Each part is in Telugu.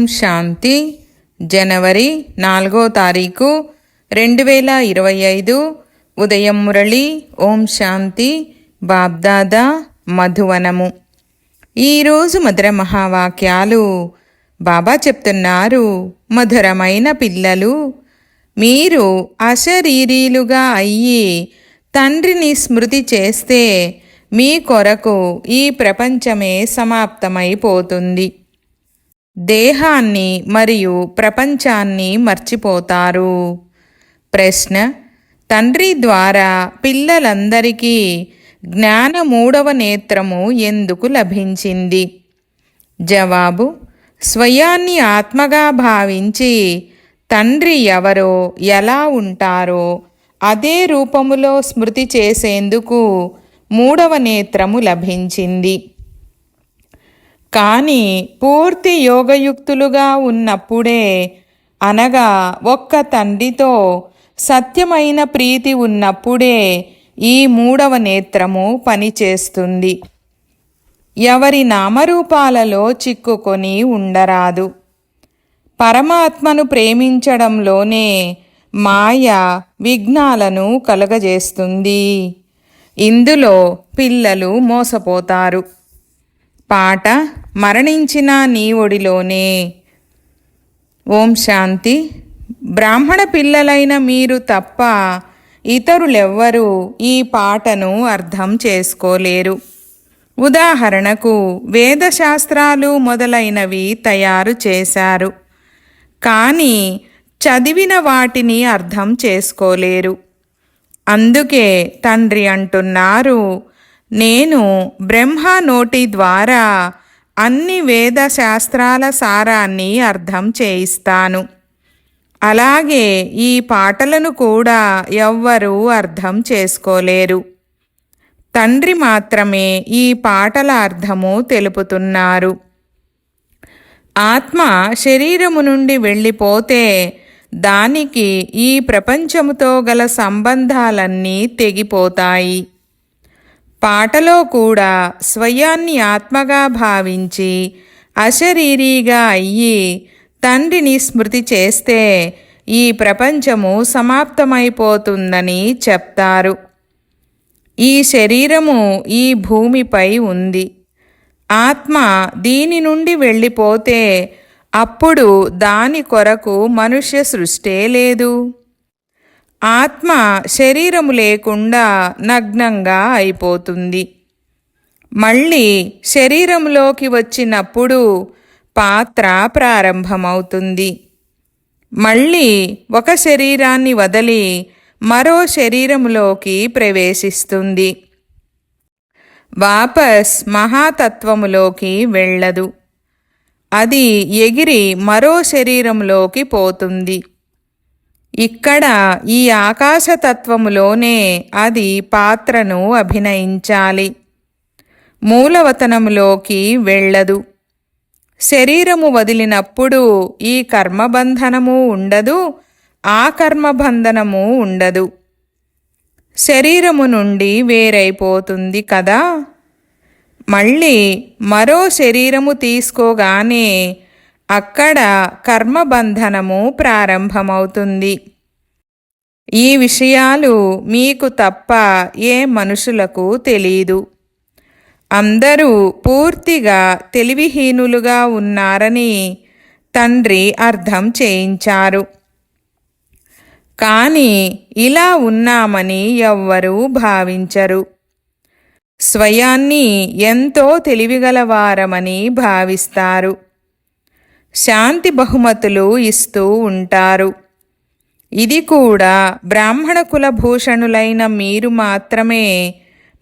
ఓం శాంతి. జనవరి నాలుగో తారీఖు రెండు వేల ఇరవై ఐదు. ఉదయం మురళి ఓం శాంతి బాబ్దాదా మధువనము. ఈరోజు మధుర మహావాక్యాలు. బాబా చెప్తున్నారు మధురమైన పిల్లలు మీరు అశరీరీలుగా అయ్యి తండ్రిని స్మృతి చేస్తే మీ కొరకు ఈ ప్రపంచమే సమాప్తమైపోతుంది. దేహాన్ని మరియు ప్రపంచాన్ని మర్చిపోతారు. ప్రశ్న తండ్రి ద్వారా పిల్లలందరికీ జ్ఞాన మూడవ నేత్రము ఎందుకు లభించింది? జవాబు స్వయాన్ని ఆత్మగా భావించి తండ్రి ఎవరో ఎలా ఉంటారో అదే రూపములో స్మృతి చేసేందుకు మూడవ నేత్రము లభించింది. కానీ పూర్తి యోగయుక్తులుగా ఉన్నప్పుడే అనగా ఒక్క తండ్రితో సత్యమైన ప్రీతి ఉన్నప్పుడే ఈ మూడవ నేత్రము పనిచేస్తుంది. ఎవరి నామరూపాలలో చిక్కుకొని ఉండరాదు. పరమాత్మను ప్రేమించడంలోనే మాయ విఘ్నాలను కలుగజేస్తుంది. ఇందులో పిల్లలు మోసపోతారు. పాట మరణించిన నీ ఒడిలోనే ఓం శాంతి. బ్రాహ్మణ పిల్లలైన మీరు తప్ప ఇతరులెవ్వరూ ఈ పాటను అర్థం చేసుకోలేరు. ఉదాహరణకు వేదశాస్త్రాలు మొదలైనవి తయారు చేశారు. కానీ చదివిన వాటిని అర్థం చేసుకోలేరు. అందుకే తండ్రి అంటున్నారు నేను బ్రహ్మ నోటి ద్వారా అన్ని వేద శాస్త్రాల సారాన్ని అర్థం చేయిస్తాను. అలాగే ఈ పాటలను కూడా ఎవ్వరూ అర్థం చేసుకోలేరు. తండ్రి మాత్రమే ఈ పాటల అర్థము తెలుపుతున్నారు. ఆత్మ శరీరము నుండి వెళ్ళిపోతే దానికి ఈ ప్రపంచముతో గల సంబంధాలన్నీ తెగిపోతాయి. పాటలో కూడా స్వయాన్ని ఆత్మగా భావించి అశరీరీగా అయ్యి తండ్రిని స్మృతి చేస్తే ఈ ప్రపంచము సమాప్తమైపోతుందని చెప్తారు. ఈ శరీరము ఈ భూమిపై ఉంది. ఆత్మ దీని నుండి వెళ్ళిపోతే అప్పుడు దాని కొరకు మనుష్య సృష్టే లేదు. ఆత్మ శరీరము లేకుండా నగ్నంగా అయిపోతుంది. మళ్ళీ శరీరంలోకి వచ్చినప్పుడు పాత్ర ప్రారంభమవుతుంది. మళ్ళీ ఒక శరీరాన్ని వదిలి మరో శరీరములోకి ప్రవేశిస్తుంది. వాపస్ మహాతత్వములోకి వెళ్ళదు. అది ఎగిరి మరో శరీరంలోకి పోతుంది. ఇక్కడ ఈ ఆకాశతత్వములోనే అది పాత్రను అభినయించాలి. మూలవతనములోకి వెళ్ళదు. శరీరము వదిలినప్పుడు ఈ కర్మబంధనము ఉండదు ఆ కర్మబంధనము ఉండదు. శరీరము నుండి వేరైపోతుంది కదా. మళ్ళీ మరో శరీరము తీసుకోగానే అక్కడ కర్మబంధనము ప్రారంభమవుతుంది. ఈ విషయాలు మీకు తప్ప ఏ మనుషులకు తెలీదు. అందరూ పూర్తిగా తెలివిహీనులుగా ఉన్నారని తండ్రి అర్థం చేయించారు. కానీ ఇలా ఉన్నామని ఎవ్వరూ భావించరు. స్వయాన్ని ఎంతో తెలివిగలవారమని భావిస్తారు. శాంతి బహుమతులు ఇస్తూ ఉంటారు. ఇది కూడా బ్రాహ్మణ కులభూషణులైన మీరు మాత్రమే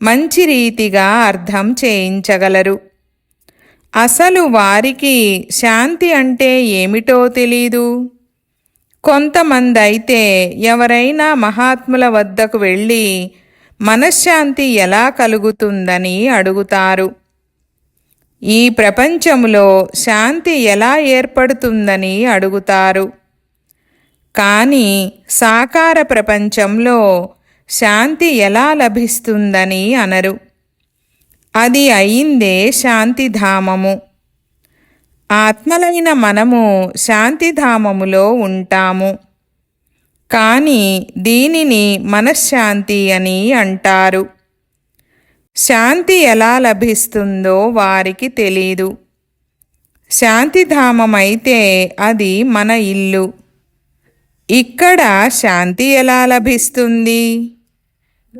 మంచి రీతిగా అర్థం చేయించగలరు. అసలు వారికి శాంతి అంటే ఏమిటో తెలీదు. కొంతమంది అయితే ఎవరైనా మహాత్ముల వద్దకు వెళ్ళి మనశ్శాంతి ఎలా కలుగుతుందని అడుగుతారు. ఈ ప్రపంచంలో శాంతి ఎలా ఏర్పడుతుందని అడుగుతారు. కానీ సాకార ప్రపంచంలో శాంతి ఎలా లభిస్తుందని అనరు. అది అయిందే శాంతిధామము. ఆత్మలైన మనము శాంతిధామములో ఉంటాము. కానీ దీనిని మనశ్శాంతి అని అంటారు. శాంతి ఎలా లభిస్తుందో వారికి తెలీదు. శాంతిధామమైతే అది మన ఇల్లు. ఇక్కడ శాంతి ఎలా లభిస్తుంది?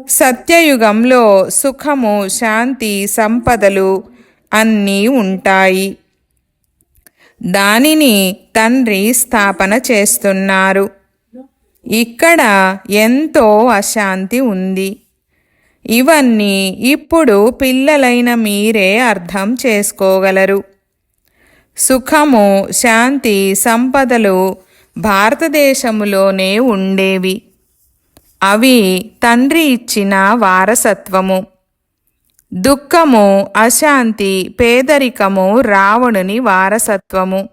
సత్యయుగంలో సుఖము శాంతి సంపదలు అన్నీ ఉంటాయి. దానిని తండ్రి స్థాపన చేస్తున్నారు. ఇక్కడ ఎంతో అశాంతి ఉంది. ఇవన్నీ ఇప్పుడు పిల్లలైన మీరే అర్థం చేసుకోగలరు. సుఖము శాంతి సంపదలు భారతదేశములోనే ఉండేవి. అవి తండ్రి ఇచ్చిన వారసత్వము. దుఃఖము అశాంతి పేదరికము రావణుని వారసత్వము.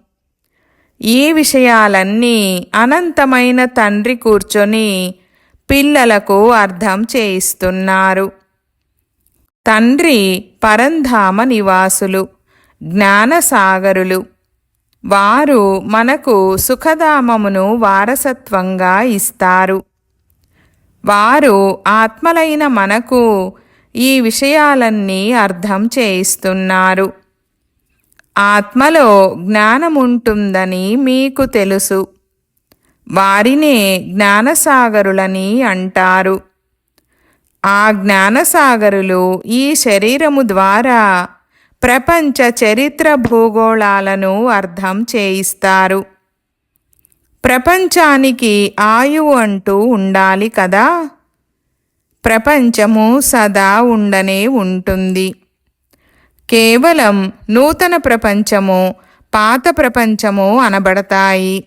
ఈ విషయాలన్నీ అనంతమైన తండ్రి కూర్చొని పిల్లలకు అర్థం చేయిస్తున్నారు. తండ్రి పరంధామ నివాసులు జ్ఞానసాగరులు. వారు మనకు సుఖధామమును వారసత్వంగా ఇస్తారు. వారు ఆత్మలైన మనకు ఈ విషయాలన్నీ అర్థం చేయిస్తున్నారు. ఆత్మలో జ్ఞానముంటుందని మీకు తెలుసు. వారినే జ్ఞానసాగరులని అంటారు. ఆ జ్ఞానసాగరులు ఈ శరీరము ద్వారా ప్రపంచ చరిత్ర భూగోళాలను అర్థం చేయిస్తారు. ప్రపంచానికి ఆయువు అంటూ ఉండాలి కదా? ప్రపంచము సదా ఉండనే ఉంటుంది. కేవలం నూతన ప్రపంచము పాత ప్రపంచము అనబడతాయి.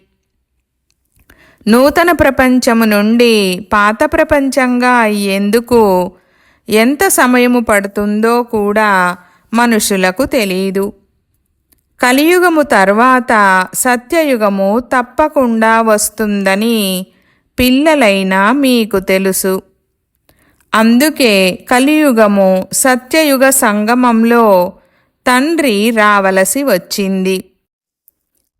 నూతన ప్రపంచము నుండి పాత ప్రపంచంగా అయ్యేందుకు ఎంత సమయము పడుతుందో కూడా మనుషులకు తెలియదు కలియుగము తర్వాత సత్యయుగము తప్పకుండా వస్తుందని పిల్లలైన మీకు తెలుసు. అందుకే కలియుగము సత్యయుగ సంగమంలో తండ్రి రావలసి వచ్చింది.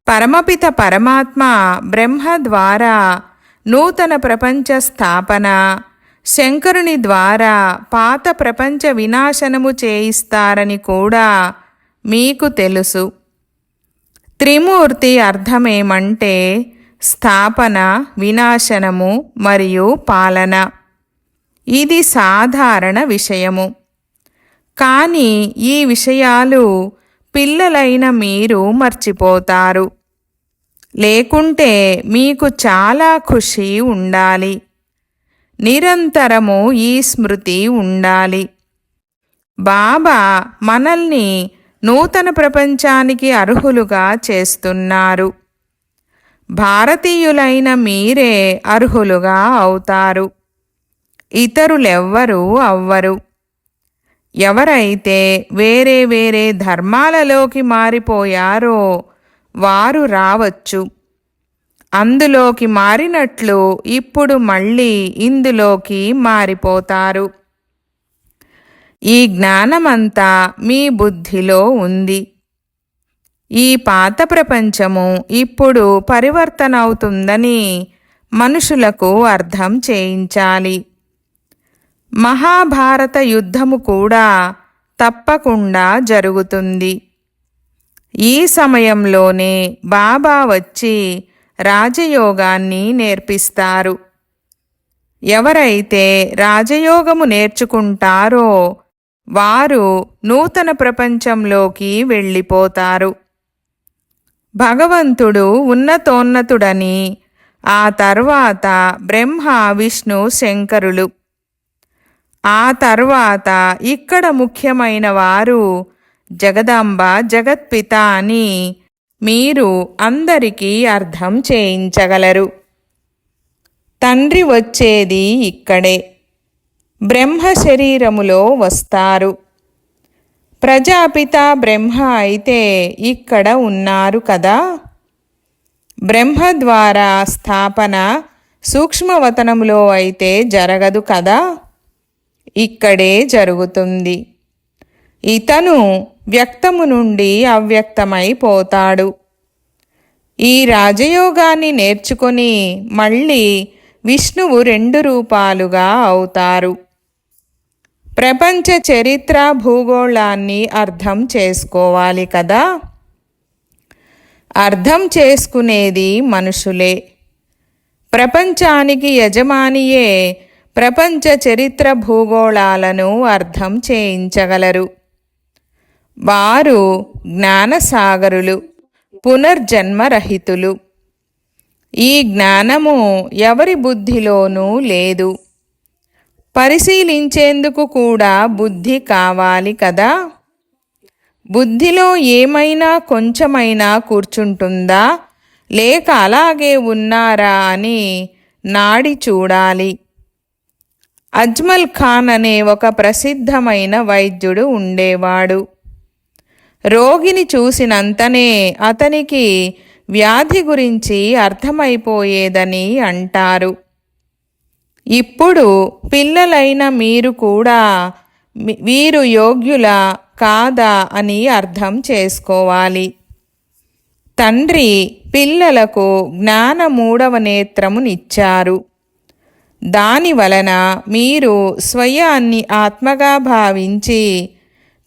పరమపిత పరమాత్మ బ్రహ్మ ద్వారా నూతన ప్రపంచ స్థాపన శంకరుని ద్వారా పాత ప్రపంచ వినాశనము చేయిస్తారని కూడా మీకు తెలుసు. త్రిమూర్తి అర్థమేమంటే స్థాపన వినాశనము మరియు పాలన. ఇది సాధారణ విషయము. కానీ ఈ విషయాలు పిల్లలైన మీరు మర్చిపోతారు. లేకుంటే మీకు చాలా ఖుషి ఉండాలి. నిరంతరము ఈ స్మృతి ఉండాలి. బాబా మనల్ని నూతన ప్రపంచానికి అర్హులుగా చేస్తున్నారు. భారతీయులైన మీరే అర్హులుగా అవుతారు. ఇతరులెవ్వరూ అవ్వరు. ఎవరైతే వేరే వేరే ధర్మాలలోకి మారిపోయారో వారు రావచ్చు. అందులోకి మారినట్లు ఇప్పుడు మళ్ళీ ఇందులోకి మారిపోతారు. ఈ జ్ఞానమంతా మీ బుద్ధిలో ఉంది. ఈ పాత ప్రపంచము ఇప్పుడు పరివర్తన అవుతుందని మనుషులకు అర్థం చేయించాలి. మహాభారత యుద్ధము కూడా తప్పకుండా జరుగుతుంది. ఈ సమయంలోనే బాబా వచ్చి రాజయోగాన్ని నేర్పిస్తారు. ఎవరైతే రాజయోగము నేర్చుకుంటారో వారు నూతన ప్రపంచంలోకి వెళ్ళిపోతారు. భగవంతుడు ఉన్నతోన్నతుడని ఆ తర్వాత బ్రహ్మ విష్ణు శంకరులు. ఆ తర్వాత ఇక్కడ ముఖ్యమైన వారు జగదాంబ జగత్పిత అని మీరు అందరికీ అర్థం చేయించగలరు. తండ్రి వచ్చేది ఇక్కడే. బ్రహ్మ శరీరములో వస్తారు. ప్రజాపిత బ్రహ్మ అయితే ఇక్కడ ఉన్నారు కదా. బ్రహ్మ ద్వారా స్థాపన సూక్ష్మవతనములో అయితే జరగదు కదా. ఇక్కడే జరుగుతుంది. ఇతను వ్యక్తము నుండి అవ్యక్తమైపోతాడు ఈ రాజయోగాన్ని నేర్చుకొని మళ్ళీ విష్ణువు రెండు రూపాలుగా అవుతారు. ప్రపంచ చరిత్ర భూగోళాన్ని అర్థం చేసుకోవాలి కదా? అర్థం చేసుకునేది మనుషులే. ప్రపంచానికి యజమానియే ప్రపంచ చరిత్ర భూగోళాలను అర్థం చేయించగలరు. వారు జ్ఞానసాగరులు పునర్జన్మరహితులు. ఈ జ్ఞానము ఎవరి బుద్ధిలోనూ లేదు. పరిశీలించేందుకు కూడా బుద్ధి కావాలి కదా? బుద్ధిలో ఏమైనా కొంచెమైనా కూర్చుంటుందా? లేక అలాగే ఉన్నారా అని నాడి చూడాలి. అజ్మల్ ఖాన్ అనే ఒక ప్రసిద్ధమైన వైద్యుడు ఉండేవాడు. రోగిని చూసినంతనే అతనికి వ్యాధి గురించి అర్థమైపోయేదని అంటారు. ఇప్పుడు పిల్లలైన మీరు కూడా వీరు యోగ్యుల కాదా అని అర్థం చేసుకోవాలి. తండ్రి పిల్లలకు జ్ఞాన మూడవ నేత్రమునిచ్చారు. దాని వలన మీరు స్వయాన్ని ఆత్మగా భావించి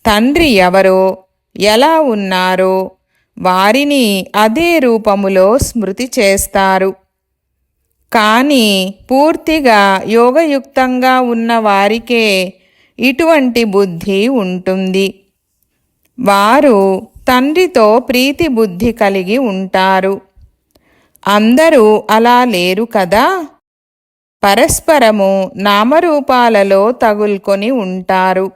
తండ్రి ఎవరో ఎలా ఉన్నారో వారిని అదే రూపములో స్మృతి చేస్తారు. కానీ పూర్తిగా యోగయుక్తంగా ఉన్న వారికే ఇటువంటి బుద్ధి ఉంటుంది. వారు తండ్రితో ప్రీతి బుద్ధి కలిగి ఉంటారు. అందరూ అలా లేరు కదా? పరస్పరము నామరూపాలలో తగులుకొని ఉంటారు.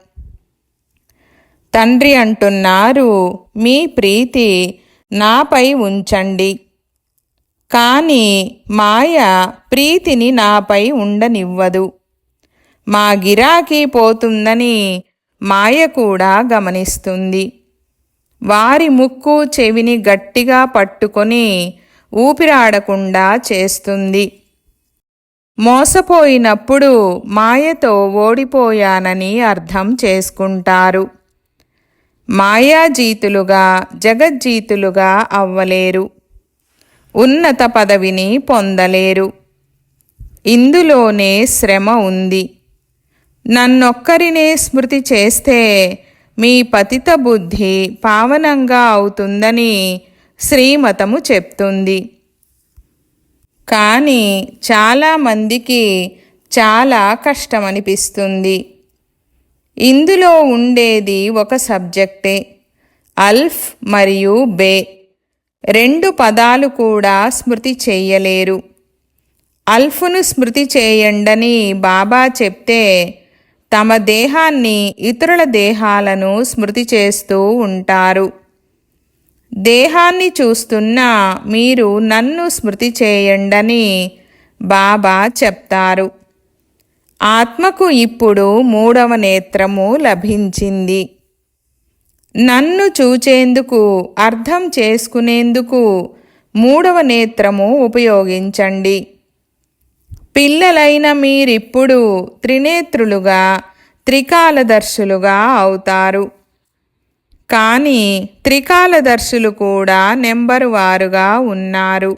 తండ్రి అంటున్నారు మీ ప్రీతి నాపై ఉంచండి. కానీ మాయ ప్రీతిని నాపై ఉండనివ్వదు. మా గిరాకీ పోతుందని మాయ కూడా గమనిస్తుంది. వారి ముక్కు చెవిని గట్టిగా పట్టుకొని ఊపిరాడకుండా చేస్తుంది. మోసపోయినప్పుడు మాయతో ఓడిపోయానని అర్థం చేసుకుంటారు. మాయాజీతులుగా జగజ్జీతులుగా అవ్వలేరు. ఉన్నత పదవిని పొందలేరు. ఇందులోనే శ్రమ ఉంది. నన్నొక్కరినే స్మృతి చేస్తే మీ పతిత బుద్ధి పావనంగా అవుతుందని శ్రీమతము చెప్తుంది. కానీ చాలామందికి చాలా కష్టమనిపిస్తుంది. ఇందులో ఉండేది ఒక సబ్జెక్టే అల్ఫ్ మరియు బే. రెండు పదాలు కూడా స్మృతి చేయలేరు. అల్ఫును స్మృతి చేయండని బాబా చెప్తే తమ దేహాన్ని ఇతరుల దేహాలను స్మృతి చేస్తూ ఉంటారు. దేహాన్ని చూస్తున్నా మీరు నన్ను స్మృతి చేయండని బాబా చెప్తారు. ఆత్మకు ఇప్పుడు మూడవ నేత్రము లభించింది. నన్ను చూచేందుకు అర్థం చేసుకునేందుకు మూడవ నేత్రము ఉపయోగించండి. పిల్లలైన మీరిప్పుడు త్రినేత్రులుగా త్రికాలదర్శులుగా అవుతారు. కానీ త్రికాలదర్శులు కూడా నెంబరు వారుగా ఉన్నారు.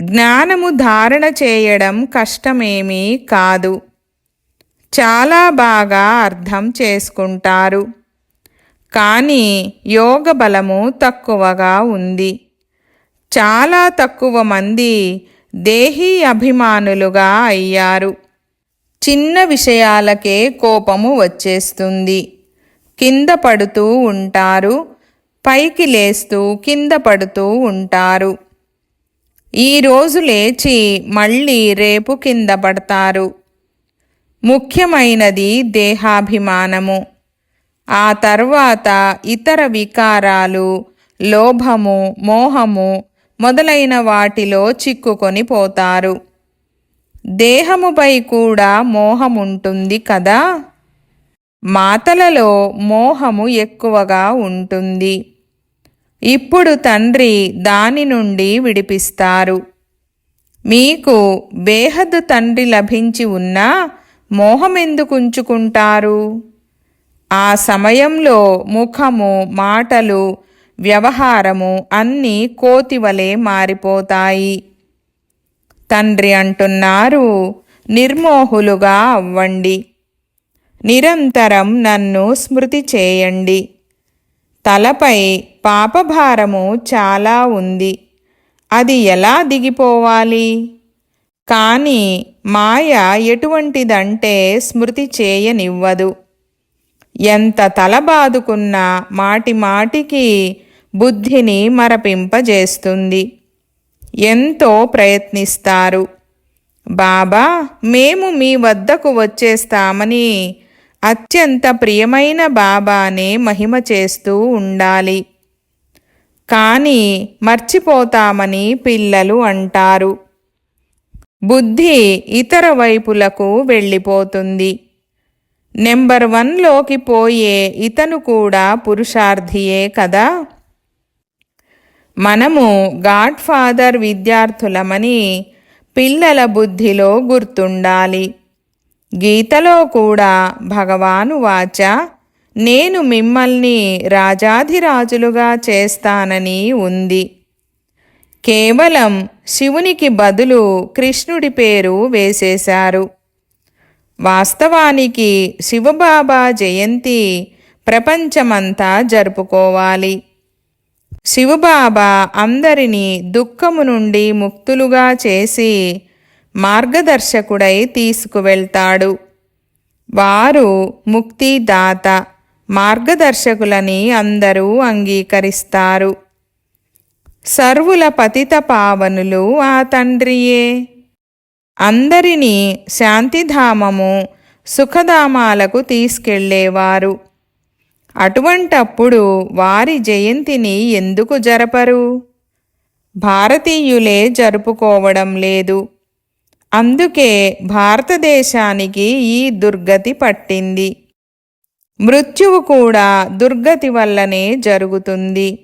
జ్ఞానము ధారణ చేయడం కష్టమేమీ కాదు. చాలా బాగా అర్థం చేసుకుంటారు. కానీ యోగ బలము తక్కువగా ఉంది. చాలా తక్కువ మంది దేహీ అభిమానులుగా అయ్యారు. చిన్న విషయాలకే కోపము వచ్చేస్తుంది. కింద పడుతూ ఉంటారు. పైకి లేస్తూ కింద పడుతూ ఉంటారు. ఈరోజు లేచి మళ్ళీ రేపు కింద పడతారు. ముఖ్యమైనది దేహాభిమానము. ఆ తర్వాత ఇతర వికారాలు లోభము మోహము మొదలైన వాటిలో చిక్కుకొని పోతారు. దేహముపై కూడా మోహముంటుంది కదా? మాతలలో మోహము ఎక్కువగా ఉంటుంది. ఇప్పుడు తండ్రి దాని నుండి విడిపిస్తారు. మీకు బేహద్దు తండ్రి లభించి ఉన్నా మోహమెందుకుంచుకుంటారు? ఆ సమయంలో ముఖము మాటలు వ్యవహారము అన్నీ కోతివలే మారిపోతాయి. తండ్రి అంటున్నారు నిర్మోహులుగా అవ్వండి. నిరంతరం నన్ను స్మృతి చేయండి. తలపై పాపభారము చాలా ఉంది. అది ఎలా దిగిపోవాలి? కానీ మాయ ఎటువంటిదంటే స్మృతి చేయనివ్వదు. ఎంత తల బాదుకున్నా మాటి మాటికి బుద్ధిని మరపింపజేస్తుంది. ఎంతో ప్రయత్నిస్తారు. బాబా మేము మీ వద్దకు వచ్చేస్తామని అత్యంత ప్రియమైన బాబానే మహిమ చేస్తూ ఉండాలి. కానీ మర్చిపోతామని పిల్లలు అంటారు. బుద్ధి ఇతర వైపులకు వెళ్ళిపోతుంది. నెంబర్ వన్లోకి పోయే ఇతను కూడా పురుషార్థియే కదా? మనము గాడ్ ఫాదర్ విద్యార్థులమని పిల్లల బుద్ధిలో గుర్తుండాలి. గీతలో కూడా భగవాను వాచ నేను మిమ్మల్ని రాజాధిరాజులుగా చేస్తానని ఉంది. కేవలం శివునికి బదులు కృష్ణుడి పేరు వేసేశారు. వాస్తవానికి శివబాబా జయంతి ప్రపంచమంతా జరుపుకోవాలి. శివబాబా అందరినీ దుఃఖము నుండి ముక్తులుగా చేసి మార్గదర్శకుడై తీసుకువెళ్తాడు. వారు ముక్తిదాత. మార్గదర్శకులని అందరూ అంగీకరిస్తారు. సర్వుల పతిత పావనులు ఆ తండ్రియే. అందరినీ శాంతిధామము సుఖధామాలకు తీసుకెళ్ళేవారు. అటువంటప్పుడు వారి జయంతిని ఎందుకు జరపరు? భారతీయులే జరుపుకోవడం లేదు. అందుకే భారతదేశానికి ఈ దుర్గతి పట్టింది. మృత్యువు కూడా దుర్గతి వల్లనే జరుగుతుంది.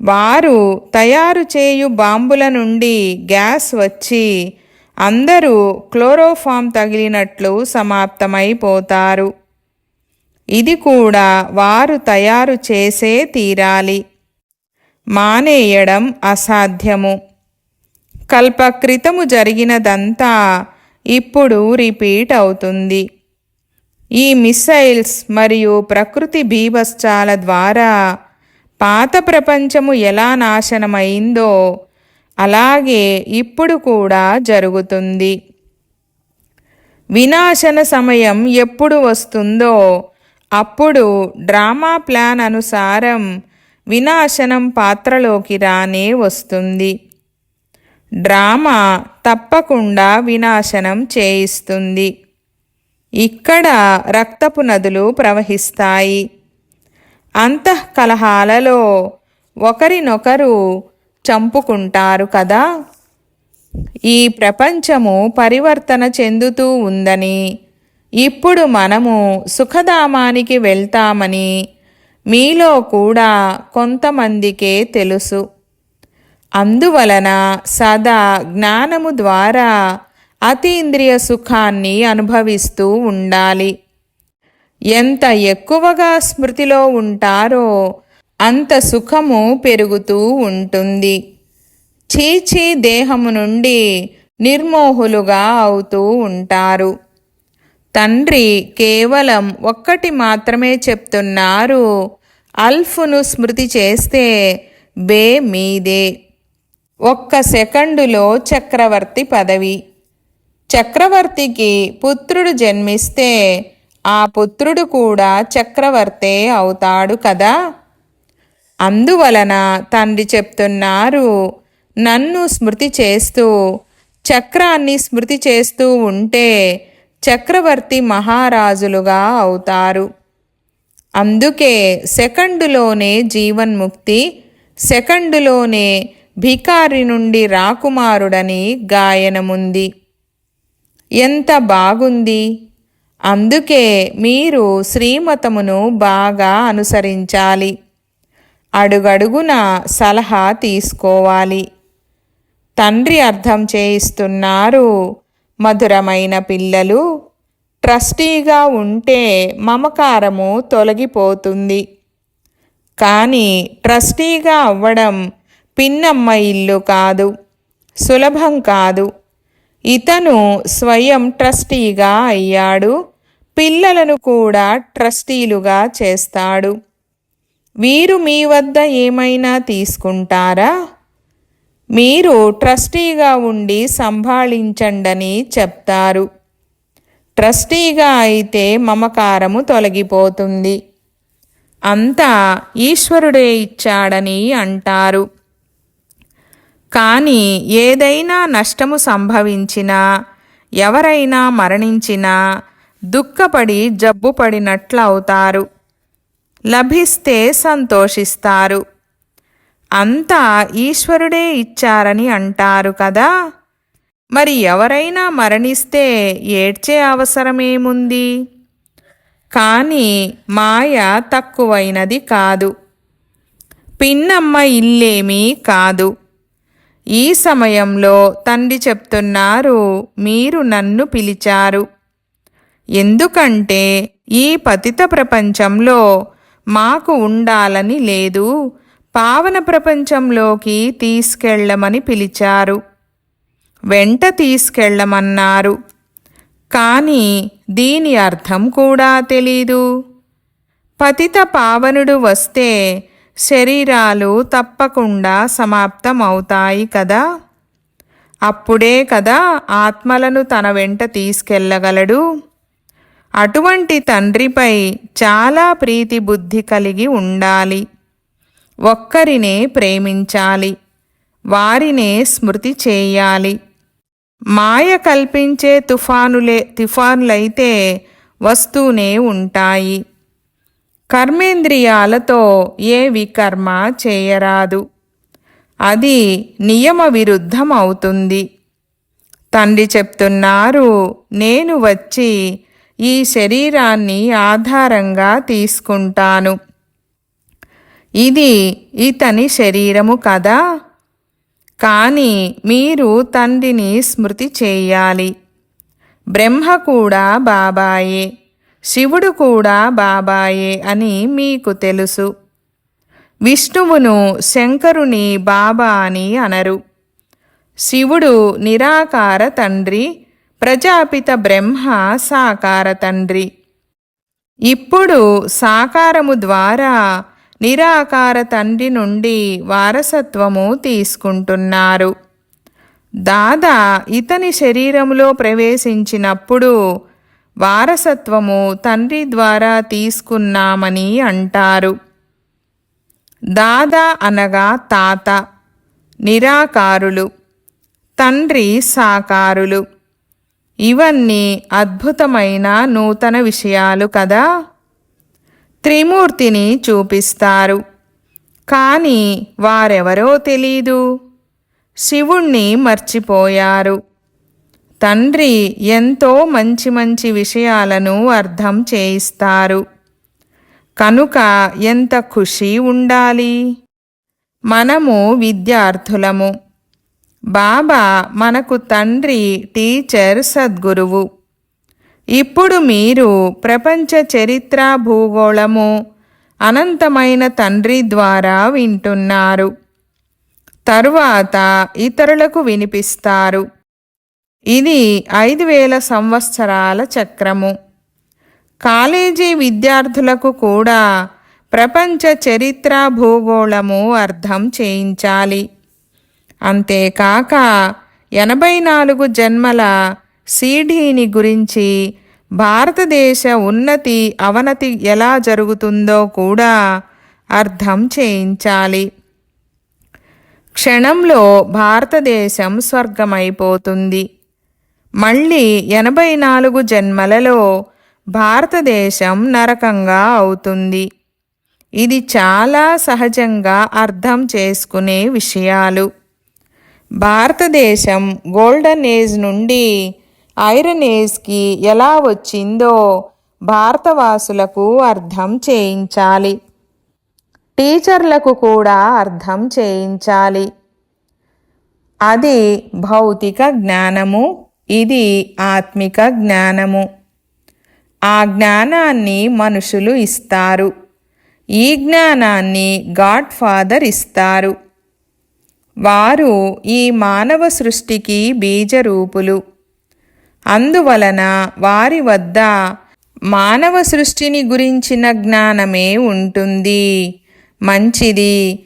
వారు తయారు చేయు బాంబుల నుండి గ్యాస్ వచ్చి అందరూ క్లోరోఫామ్ తగిలినట్లు సమాప్తమైపోతారు. ఇది కూడా వారు తయారు చేసే తీరాలి. మానేయడం అసాధ్యము. కల్పక్రితము జరిగినదంతా ఇప్పుడు రిపీట్ అవుతుంది. ఈ మిసైల్స్ మరియు ప్రకృతి బీభత్సాల ద్వారా పాత ప్రపంచము ఎలా నాశనమైందో అలాగే ఇప్పుడు కూడా జరుగుతుంది. వినాశన సమయం ఎప్పుడు వస్తుందో అప్పుడు డ్రామా ప్లాన్ అనుసారం వినాశనం పాత్రలోకి రానే వస్తుంది. డ్రామా తప్పకుండా వినాశనం చేయిస్తుంది. ఇక్కడ రక్తపు నదులు ప్రవహిస్తాయి. అంతఃకలహాలలో ఒకరినొకరు చంపుకుంటారు కదా? ఈ ప్రపంచము పరివర్తన చెందుతూ ఉందని ఇప్పుడు మనము సుఖధామానికి వెళ్తామని మీలో కూడా కొంతమందికే తెలుసు. అందువలన సదా జ్ఞానము ద్వారా అతీంద్రియ సుఖాన్ని అనుభవిస్తూ ఉండాలి. ఎంత ఎక్కువగా స్మృతిలో ఉంటారో అంత సుఖము పెరుగుతూ ఉంటుంది. చీచి దేహము నుండి నిర్మోహులుగా అవుతూ ఉంటారు. తండ్రి కేవలం ఒక్కటి మాత్రమే చెప్తున్నారు అల్ఫును స్మృతి చేస్తే బే మీదే. ఒక్క సెకండులో చక్రవర్తి పదవి. చక్రవర్తికి పుత్రుడు జన్మిస్తే ఆ పుత్రుడు కూడా చక్రవర్తే అవుతాడు కదా? అందువలన తండ్రి చెప్తున్నారు నన్ను స్మృతి చేస్తూ చక్రాన్ని స్మృతి చేస్తూ ఉంటే చక్రవర్తి మహారాజులుగా అవుతారు. అందుకే సెకండులోనే జీవన్ముక్తి సెకండులోనే భికారి నుండి రాకుమారుడని గాయనముంది. ఎంత బాగుంది. అందుకే మీరు శ్రీమతమును బాగా అనుసరించాలి. అడుగడుగున సలహా తీసుకోవాలి. తండ్రి అర్థం చేయిస్తున్నారు మధురమైన పిల్లలు ట్రస్టీగా ఉంటే మమకారము తొలగిపోతుంది. కానీ ట్రస్టీగా అవ్వడం పిన్నమ్మ ఇల్లు కాదు సులభం కాదు. ఇతను స్వయం ట్రస్టీగా అయ్యాడు పిల్లలను కూడా ట్రస్టీలుగా చేస్తాడు. వీరు మీ వద్ద ఏమైనా తీసుకుంటారా? మీరు ట్రస్టీగా ఉండి సంభాళించండని చెప్తారు. ట్రస్టీగా అయితే మమకారము తొలగిపోతుంది. అంతా ఈశ్వరుడే ఇచ్చాడని అంటారు. కానీ ఏదైనా నష్టము సంభవించినా ఎవరైనా మరణించినా దుఃఖపడి జబ్బుపడినట్లు అవుతారు లభిస్తే సంతోషిస్తారు. అంతా ఈశ్వరుడే ఇచ్చారని అంటారు కదా! మరి ఎవరైనా మరణిస్తే ఏడ్చే అవసరమేముంది? కానీ మాయ తక్కువైనది కాదు. పిన్నమ్మ ఇల్లేమీ కాదు. ఈ సమయంలో తండ్రి చెప్తున్నారు మీరు నన్ను పిలిచారు. ఎందుకంటే ఈ పతిత ప్రపంచంలో మాకు ఉండాలని లేదు. పావన ప్రపంచంలోకి తీసుకెళ్ళమని పిలిచారు. వెంట తీసుకెళ్ళమన్నారు. కానీ దీని అర్థం కూడా తెలీదు. పతిత పావనుడు వస్తే శరీరాలు తప్పకుండా సమాప్తమవుతాయి కదా? అప్పుడే కదా ఆత్మలను తన వెంట తీసుకెళ్ళగలడు అటువంటి తండ్రిపై చాలా ప్రీతి బుద్ధి కలిగి ఉండాలి. ఒక్కరినే ప్రేమించాలి. వారినే స్మృతి చేయాలి. మాయ కల్పించే తుఫానులే తుఫానులైతే వస్తూనే ఉంటాయి. కర్మేంద్రియాలతో ఏవి కర్మ చేయరాదు. అది నియమ విరుద్ధం అవుతుంది తండ్రి చెప్తున్నారు నేను వచ్చి ఈ శరీరాన్ని ఆధారంగా తీసుకుంటాను. ఇది ఇతని శరీరము కదా. కానీ మీరు తండ్రిని స్మృతి చేయాలి. బ్రహ్మ కూడా బాబాయే. శివుడు కూడా బాబాయే అని మీకు తెలుసు. విష్ణువును శంకరుని బాబా అని అనరు. శివుడు నిరాకార తండ్రి ప్రజాపిత బ్రహ్మ సాకార తండ్రి. ఇప్పుడు సాకారము ద్వారా నిరాకార తండ్రి నుండి వారసత్వము తీసుకుంటున్నారు. దాదా ఇతని శరీరంలో ప్రవేశించినప్పుడు వారసత్వము తండ్రి ద్వారా తీసుకున్నామని అంటారు. దాదా అనగా తాత నిరాకారులు తండ్రి సాకారులు. ఇవన్నీ అద్భుతమైన నూతన విషయాలు కదా? త్రిమూర్తిని చూపిస్తారు. కానీ వారెవరో తెలీదు. శివుణ్ణి మర్చిపోయారు. తండ్రి ఎంతో మంచి మంచి విషయాలను అర్థం చేయిస్తారు. కనుక ఎంత ఖుషి ఉండాలి? మనము విద్యార్థులము. బాబా మనకు తండ్రి టీచర్ సద్గురువు. ఇప్పుడు మీరు ప్రపంచ చరిత్ర భూగోళము అనంతమైన తండ్రి ద్వారా వింటున్నారు. తరువాత ఇతరులకు వినిపిస్తారు. ఇది ఐదు వేల సంవత్సరాల చక్రము. కాలేజీ విద్యార్థులకు కూడా ప్రపంచ చరిత్ర భూగోళము అర్థం చేయించాలి. అంతేకాక ఎనభై నాలుగు జన్మల సీఢీని గురించి భారతదేశ ఉన్నతి అవనతి ఎలా జరుగుతుందో కూడా అర్థం చేయించాలి. క్షణంలో భారతదేశం స్వర్గమైపోతుంది. మళ్ళీ ఎనభై నాలుగు జన్మలలో భారతదేశం నరకంగా అవుతుంది. ఇది చాలా సహజంగా అర్థం చేసుకునే విషయాలు. భారతదేశం గోల్డెన్ ఏజ్ నుండి ఐరన్ ఏజ్కి ఎలా వచ్చిందో భారతవాసులకు అర్థం చేయించాలి. టీచర్లకు కూడా అర్థం చేయించాలి. అది భౌతిక జ్ఞానము ఇది ఆత్మిక జ్ఞానము. ఆ జ్ఞానాన్ని మనుషులు ఇస్తారు. ఈ జ్ఞానాన్ని గాడ్ ఫాదర్ ఇస్తారు. వారు ఈ మానవ సృష్టికి బీజరూపులు. అందువలన వారి వద్ద మానవ సృష్టిని గురించిన జ్ఞానమే ఉంటుంది. మంచిది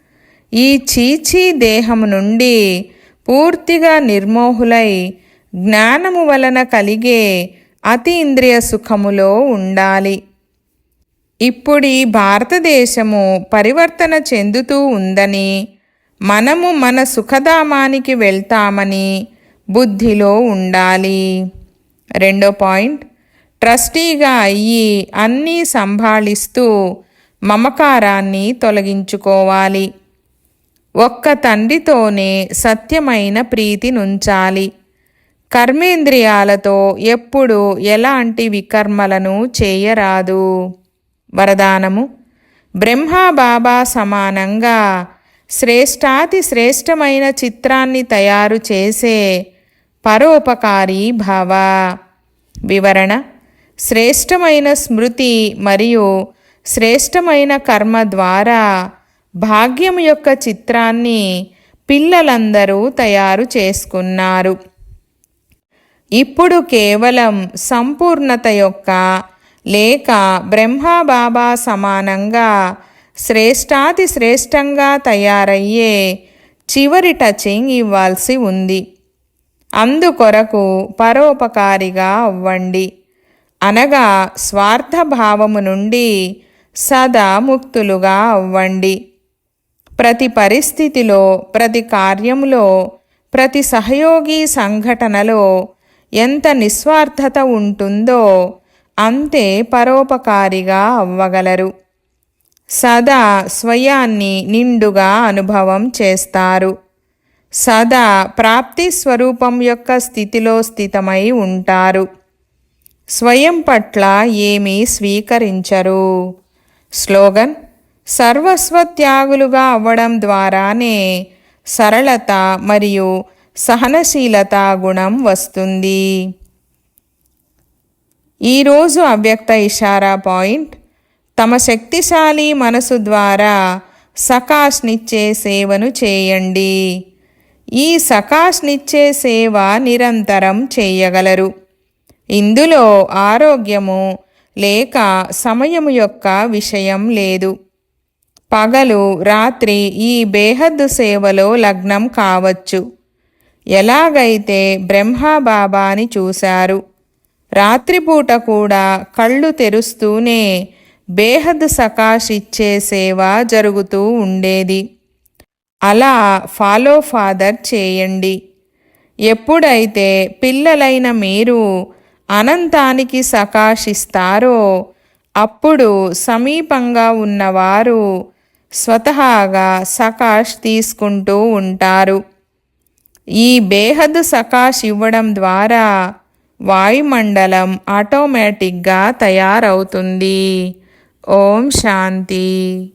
ఈ చీచీ దేహము నుండి పూర్తిగా నిర్మోహులై జ్ఞానము వలన కలిగే అతి ఇంద్రియ సుఖములో ఉండాలి. ఇప్పుడు భారతదేశము పరివర్తన చెందుతూ ఉందని మనము మన సుఖధామానికి వెళ్తామని బుద్ధిలో ఉండాలి. రెండో పాయింట్ ట్రస్టీగా అయ్యి అన్నీ సంభాళిస్తూ మమకారాన్ని తొలగించుకోవాలి. ఒక్క తండ్రితోనే సత్యమైన ప్రీతి నుంచాలి. కర్మేంద్రియాలతో ఎప్పుడు ఎలాంటి వికర్మలను చేయరాదు. వరదానము బ్రహ్మా బాబా సమానంగా శ్రేష్టాతి శ్రేష్టమైన చిత్రాన్ని తయారు చేసే పరోపకారి భావ. వివరణ శ్రేష్టమైన స్మృతి మరియు శ్రేష్టమైన కర్మ ద్వారా భాగ్యం యొక్క చిత్రాన్ని పిల్లలందరూ తయారు చేసుకున్నారు. ఇప్పుడు కేవలం సంపూర్ణత యొక్క లేక బ్రహ్మబాబా సమానంగా శ్రేష్టాతి శ్రేష్టంగా తయారయ్యే చివరి టచింగ్ ఇవ్వాల్సి ఉంది. అందుకొరకు పరోపకారిగా అవ్వండి. అనగా స్వార్థభావము నుండి సదా ముక్తులుగా అవ్వండి. ప్రతి పరిస్థితిలో ప్రతి కార్యములో ప్రతి సహయోగి సంఘటనలో ఎంత నిస్వార్థత ఉంటుందో అంతే పరోపకారిగా అవ్వగలరు. సదా స్వయాన్ని నిండుగా అనుభవం చేస్తారు. సదా ప్రాప్తి స్వరూపం యొక్క స్థితిలో స్థితమై ఉంటారు. స్వయం పట్ల ఏమీ స్వీకరించరు. స్లోగన్ సర్వస్వత్యాగులుగా అవ్వడం ద్వారానే సరళత మరియు సహనశీలత గుణం వస్తుంది. ఈరోజు అవ్యక్త ఇషారా పాయింట్ తమ శక్తిశాలి మనసు ద్వారా సకాష్నిచ్చే సేవను చేయండి. ఈ సకాష్నిచ్చే సేవ నిరంతరం చేయగలరు. ఇందులో ఆరోగ్యము లేక సమయము యొక్క విషయం లేదు. పగలు రాత్రి ఈ బేహద్దు సేవలో లగ్నం కావచ్చు. ఎలాగైతే బ్రహ్మబాబాని చూశారు రాత్రిపూట కూడా కళ్ళు తెరుస్తూనే బేహద్ సకాష్ ఇచ్చే సేవ జరుగుతూ ఉండేది. అలా ఫాలో ఫాదర్ చేయండి. ఎప్పుడైతే పిల్లలైన మీరు అనంతానికి సకాశిస్తారో అప్పుడు సమీపంగా ఉన్నవారు స్వతహాగా సకాష్ తీసుకుంటూ ఉంటారు. ఈ బేహద్ సకాష్ ఇవ్వడం ద్వారా వాయుమండలం ఆటోమేటిక్గా తయారవుతుంది. ఓం శాంతి.